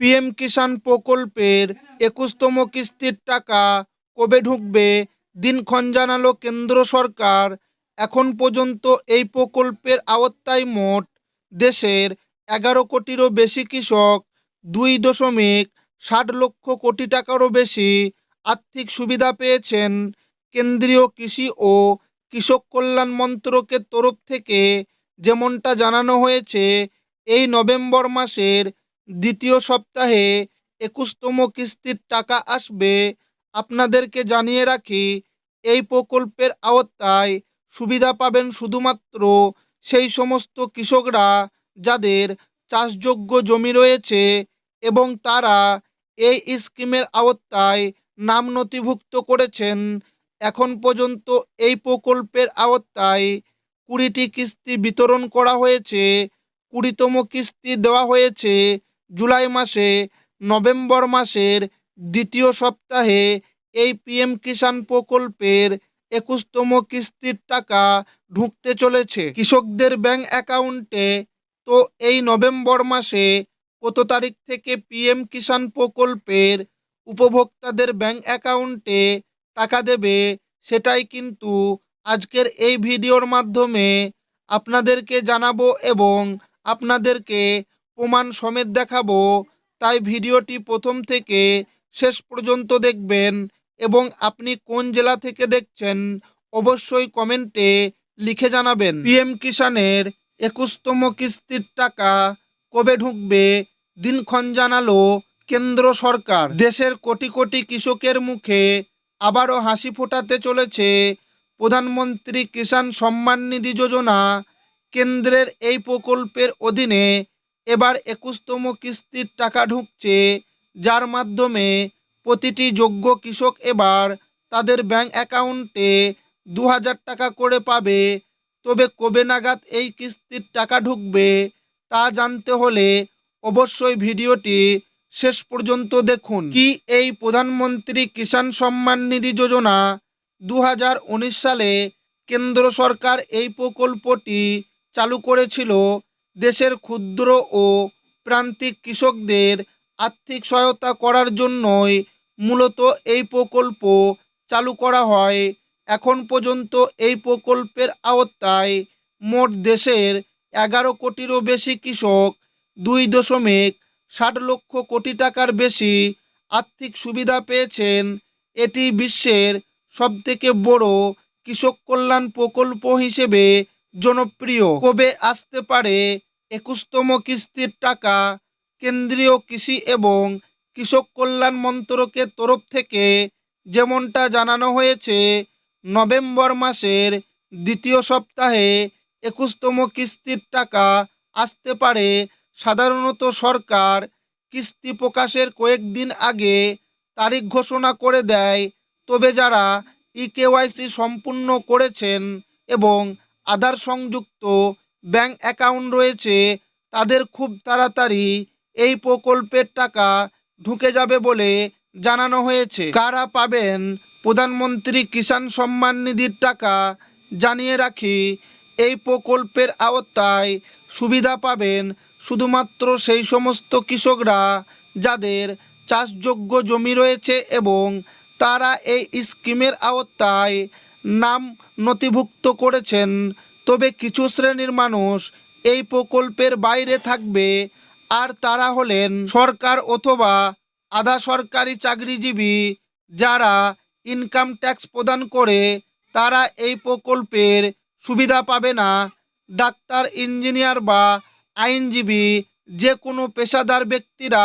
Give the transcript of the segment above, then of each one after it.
PM কিষাণ প্রকল্পের একুশতম কিস্তির টাকা কবে ঢুকবে? দিনক্ষণ জানালো কেন্দ্র সরকার। এখন পর্যন্ত এই প্রকল্পের আওতায় মোট দেশের এগারো কোটিরও বেশি কৃষক, দুই দশমিক ষাট লক্ষ কোটি টাকারও বেশি আর্থিক সুবিধা পেয়েছেন কেন্দ্রীয় কৃষি ও কৃষক কল্যাণ মন্ত্রকের তরফ থেকে। যেমনটা জানানো হয়েছে, এই নভেম্বর মাসের দ্বিতীয় সপ্তাহে একুশতম কিস্তির টাকা আসবে। আপনাদেরকে জানিয়ে রাখি, এই প্রকল্পের আওতায় সুবিধা পাবেন শুধুমাত্র সেই সমস্ত কৃষকরা যাদের চাষযোগ্য জমি রয়েছে এবং তারা এই স্কিমের আওতায় নাম নথিভুক্ত করেছেন। এখন পর্যন্ত এই প্রকল্পের আওতায় কুড়িটি কিস্তি বিতরণ করা হয়েছে, কুড়িতম কিস্তি দেওয়া হয়েছে জুলাই মাসে, নভেম্বর মাসের দ্বিতীয় সপ্তাহে এই পিএম কিষাণ প্রকল্পের একুশতম কিস্তির টাকা ঢুকতে চলেছে। কৃষকদের ব্যাংক অ্যাকাউন্টে তো এই নভেম্বর মাসে কত তারিখ থেকে পিএম কিষাণ প্রকল্পের উপভোক্তাদের ব্যাংক অ্যাকাউন্টে টাকা দেবে সেটাই কিন্তু আজকের এই ভিডিওর মাধ্যমে আপনাদেরকে জানাব এবং আপনাদেরকে প্রমাণ সমেত দেখাবো, তাই ভিডিওটি প্রথম থেকে শেষ পর্যন্ত দেখবেন এবং আপনি কোন জেলা থেকে দেখছেন অবশ্যই কমেন্টে লিখে জানাবেন। পিএম কিষাণের একুশতম কিস্তির টাকা কবে ঢুকবে দিনক্ষণ জানালো কেন্দ্র সরকার। দেশের কোটি কোটি কৃষকের মুখে আবারও হাসি ফোটাতে চলেছে প্রধানমন্ত্রী কিষাণ সম্মান নিধি যোজনা। কেন্দ্রের এই প্রকল্পের অধীনে এবার একুশতম কিস্তির টাকা ঢুকছে, যার মাধ্যমে প্রতিটি যোগ্য কৃষক এবার তাদের ব্যাংক অ্যাকাউন্টে দু হাজার টাকা করে পাবে। তবে কবে নাগাদ এই কিস্তির টাকা ঢুকবে, তা জানতে হলে অবশ্যই ভিডিওটি শেষ পর্যন্ত দেখুন। কি এই প্রধানমন্ত্রী কিষাণ সম্মান নিধি যোজনা দু হাজার উনিশ সালে কেন্দ্র সরকার এই প্রকল্পটি চালু করেছিল? দেশের ক্ষুদ্র ও প্রান্তিক কৃষকদের আর্থিক সহায়তা করার জন্যই মূলত এই প্রকল্প চালু করা হয়। এখন পর্যন্ত এই প্রকল্পের আওতায় মোট দেশের এগারো কোটিরও বেশি কৃষক দুই দশমিক ষাট লক্ষ কোটি টাকার বেশি আর্থিক সুবিধা পেয়েছেন। এটি বিশ্বের সবথেকে বড় কৃষক কল্যাণ প্রকল্প হিসেবে জনপ্রিয়। কবে আসতে পারে একুশতম কিস্তির টাকা কেন্দ্রীয় কৃষি এবং কৃষক কল্যাণ মন্ত্রকের তরফ থেকে যেমনটা জানানো হয়েছে, নভেম্বর মাসের দ্বিতীয় সপ্তাহে একুশতম কিস্তির টাকা আসতে পারে। সাধারণত সরকার কিস্তি প্রকাশের কয়েকদিন আগে তারিখ ঘোষণা করে দেয়, তবে যারা ইকেওয়াইসি সম্পূর্ণ করেছেন এবং আধার সংযুক্ত ব্যাংক অ্যাকাউন্ট রয়েছে, তাদের খুব তাড়াতাড়ি এই প্রকল্পের টাকা ঢুকে যাবে বলে জানানো হয়েছে। কারা পাবেন? প্রধানমন্ত্রী কিষাণ সম্মান নিধির টাকা জানিয়ে রাখি। এই প্রকল্পের আওতায় সুবিধা পাবেন শুধুমাত্র সেই সমস্ত কৃষকরা যাদের চাষযোগ্য জমি রয়েছে এবং তারা এই স্কিমের আওতায় নাম নথিভুক্ত করেছেন তবে কিছু শ্রেণির মানুষ এই প্রকল্পের বাইরে থাকবে আর তারা হলেন সরকার অথবা আধা সরকারি চাকরিজীবী যারা ইনকাম ট্যাক্স প্রদান করে তারা এই প্রকল্পের সুবিধা পাবে না। ডাক্তার, ইঞ্জিনিয়ার বা আইনজীবী যে কোনো পেশাদার ব্যক্তিরা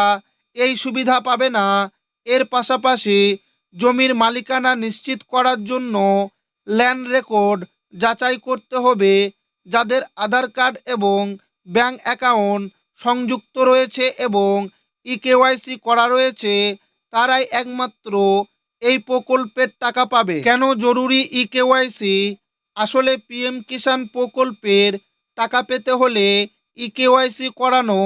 এই সুবিধা পাবে না। এর পাশাপাশি জমির মালিকানা নিশ্চিত করার জন্য ল্যান্ড রেকর্ড যাচাই করতে হবে যাদের আধার কার্ড এবং ব্যাংক অ্যাকাউন্ট সংযুক্ত রয়েছে এবং ইকেওয়াইসি করা রয়েছে, তারাই একমাত্র এই প্রকল্পের টাকা পাবে। কেন জরুরি ইকেওয়াইসি? আসলে পিএম কিষাণ প্রকল্পের টাকা পেতে হলে ইকেওয়াইসি করানো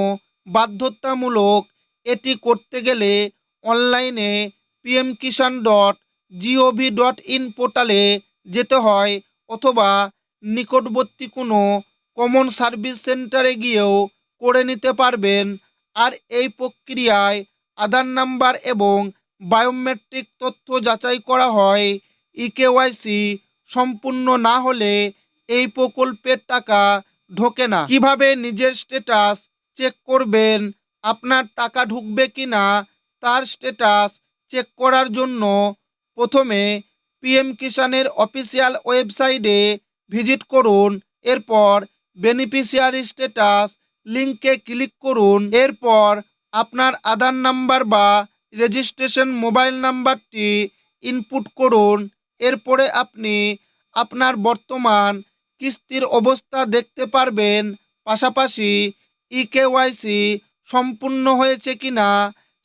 বাধ্যতামূলক। এটি করতে গেলে অনলাইনে PM Kisan dot G O V dot in পোর্টালে যেতে হয়। অথবা নিকটবর্তী কোনো কমন সার্ভিস সেন্টারে গিয়েও করে নিতে পারবেন। আর এই প্রক্রিয়ায় আধার নাম্বার এবং বায়োমেট্রিক তথ্য যাচাই করা হয়। ইকেওয়াইসি সম্পূর্ণ না হলে এই প্রকল্পের টাকা ঢোকে না। কীভাবে নিজের স্ট্যাটাস চেক করবেন, আপনার টাকা ঢুকবে কি না তার স্ট্যাটাস চেক করার জন্য প্রথমে পিএম কিষানের অফিসিয়াল ওয়েবসাইটে ভিজিট করুন, এরপর বেনিফিশিয়ারি স্ট্যাটাস লিঙ্কে ক্লিক করুন, এরপর আপনার আধার নাম্বার বা রেজিস্ট্রেশন মোবাইল নাম্বারটি ইনপুট করুন, এরপরে আপনি আপনার বর্তমান কিস্তির অবস্থা দেখতে পারবেন, পাশাপাশি ইকেওয়াইসি সম্পূর্ণ হয়েছে কিনা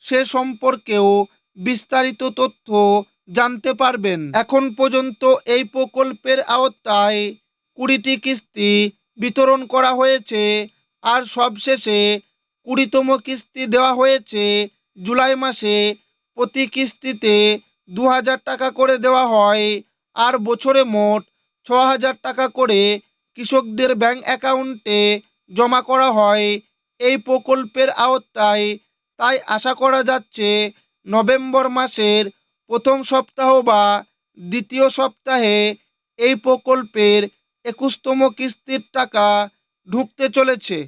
সে সম্পর্কেও বিস্তারিত তথ্য জানতে পারবেন। এখন পর্যন্ত এই প্রকল্পের আওতায় কুড়িটি কিস্তি বিতরণ করা হয়েছে আর সবশেষে কুড়িতম কিস্তি দেওয়া হয়েছে জুলাই মাসে। প্রতি কিস্তিতে দু হাজার টাকা করে দেওয়া হয় আর বছরে মোট ছ হাজার টাকা করে কৃষকদের ব্যাংক অ্যাকাউন্টে জমা করা হয় এই প্রকল্পের আওতায়। তাই আশা করা যাচ্ছে নভেম্বর মাসের প্রথম সপ্তাহ বা দ্বিতীয় সপ্তাহে এই প্রকল্পের একুশতম কিস্তির টাকা ঢুকতে চলেছে।